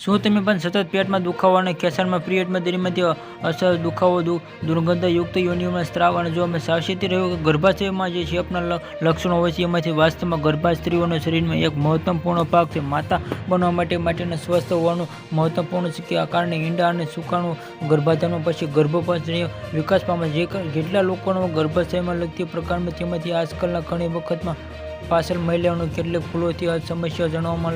શું તમે પણ સતત પેટમાં દુખાવો અને ખેંચાણમાં પિરિયડમાં દરમિયાનથી અસર દુખાવો દુર્ગંધયુક્ત યોનિઓમાં સ્ત્રાવ અને જો અમે સાવચેતી રહ્યું કે ગર્ભાશયમાં જે છે આપણા લક્ષણો હોય છે, એમાંથી વાસ્તવમાં ગર્ભા સ્ત્રીઓના શરીરમાં એક મહત્વપૂર્ણ ભાગ છે. માતા બનવા માટે માટેના સ્વસ્થ હોવાનું મહત્વપૂર્ણ છે કે આ કારણે ઈંડા અને સુકાણું ગર્ભાધાનો પછી ગર્ભપાત્રીય વિકાસ પામે જે જેટલા લોકોનો ગર્ભાશયમાં લગતી પ્રકારમાં તેમાંથી આજકાલના ઘણી વખતમાં પાછળ મહિલાઓનું કેટલીક ભૂલોથી આ સમસ્યા જણાવવામાં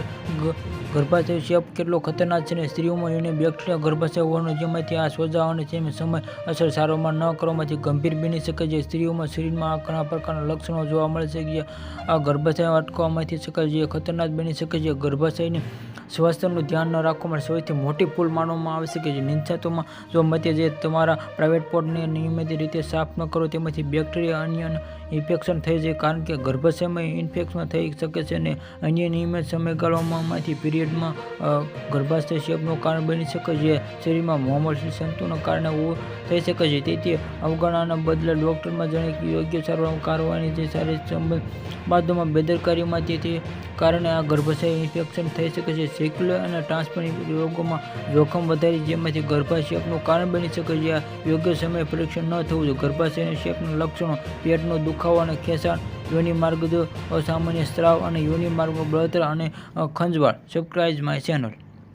ગર્ભાશય ચેપ કેટલો ખતરનાક છે અને સ્ત્રીઓમાં એને બેક્ટેરિયા ગર્ભાશય હોવાનું જેમાંથી આ સોજા અને તેમ સમય અસર સારવાર ન કરવામાંથી ગંભીર બની શકે છે. સ્ત્રીઓમાં શરીરમાં આ ઘણા પ્રકારના લક્ષણો જોવા મળે છે. જે આ ગર્ભાશય અટકવામાંથી શકે જે ખતરનાક બની શકે છે. ગર્ભાશયની સ્વાસ્થ્યનું ધ્યાન ન રાખવામાં સૌથી મોટી ભૂલ માનવામાં આવે છે કે જે નિંસાતોમાં જો મતે જે તમારા પ્રાઇવેટ પોર્ટને નિયમિત રીતે સાફ ન કરો, તેમાંથી બેક્ટેરિયા અન્ય ઇન્ફેક્શન થઈ જાય, કારણ કે ગર્ભાશયમાં ઇન્ફેક્શન થઈ શકે છે અને અન્ય નિયમિત સમયગાળામાંથી પીરિયડમાં ગર્ભાશય શેપનું કારણ બની શકે છે. શરીરમાં મોમોલ સંતુના કારણે થઈ શકે છે. તેથી અવગણાના બદલે ડૉક્ટરમાં જાણે યોગ્ય સારવાર કરવાની જે સારી સંબંધ બાદમાં બેદરકારીમાંથી તે કારણે આ ગર્ભાશય ઇન્ફેક્શન થઈ શકે છે. સેક્યુલર અને ટ્રાન્સપરન્ટ રોગોમાં જોખમ વધારી, જેમાંથી ગર્ભાશયનું કારણ બની શકે છે. યોગ્ય સમયે પરીક્ષણ ન થવું જોઈએ. ગર્ભાશયના શેપના લક્ષણો, પેટનો દુખાવો અને ખેંચાણ, યોનિ માર્ગ અસામાન્ય સ્ત્રાવ અને યોનિ બળતરા અને ખંજવાળ. Subscribe my channel